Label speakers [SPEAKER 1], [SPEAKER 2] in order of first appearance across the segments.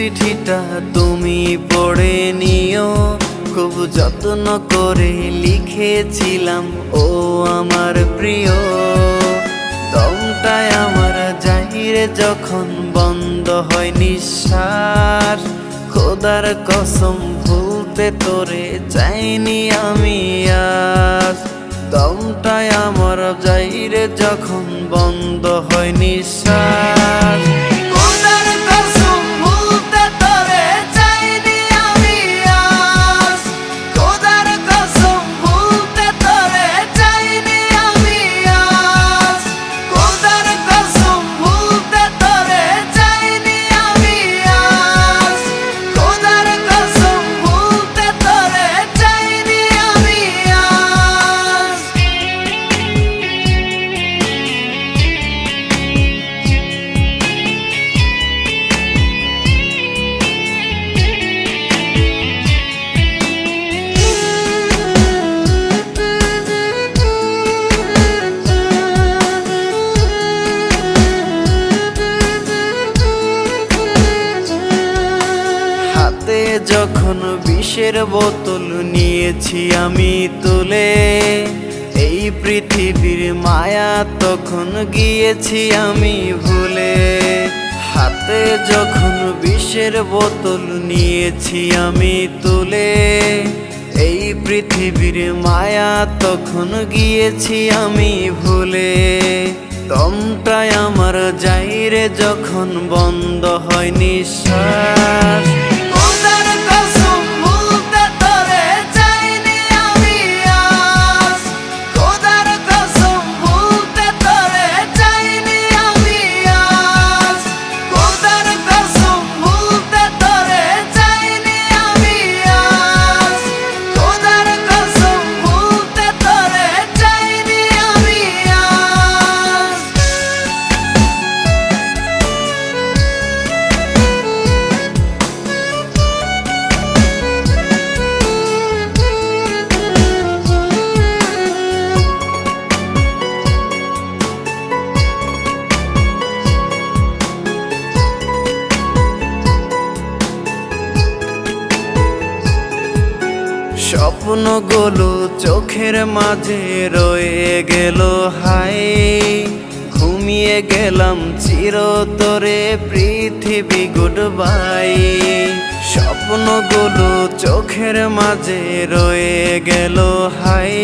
[SPEAKER 1] চিঠিটা তুমি পড়ে নিও। খুব যত্ন করে লিখেছিলাম, ও আমার প্রিয়। দমটায় আমার জাহিরে যখন বন্ধ হয় নিঃশ্বাস, খোদার কসম ভুলতে তোরে চাইনি আমি আজ দমটায় আমার জাহিরে যখন বন্ধ হয় নিঃশ্বাস হাতে যখন বিষের বোতল নিয়েছি আমি তুলে, এই পৃথিবীর মায়া তখন গিয়েছি আমি ভুলে। হাতে যখন বিষের বোতল নিয়েছি আমি তুলে, এই পৃথিবীর মায়া তখন গিয়েছি আমি ভুলে। দমটায় আমার যাইরে যখন বন্ধ হয় নিঃশ্বাস স্বপ্নগুলো চোখের মাঝে রয়ে গেল হাই ঘুমিয়ে গেলাম চিরতরে পৃথিবী গুড বাই স্বপ্নগুলো চোখের মাঝে রয়ে গেল হাই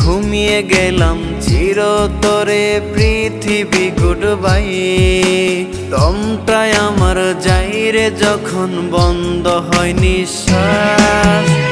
[SPEAKER 1] ঘুমিয়ে গেলাম চিরতরে পৃথিবী গুড বাই দমটায় আমার যাইরে যখন বন্ধ হয় নিঃশ্বাস।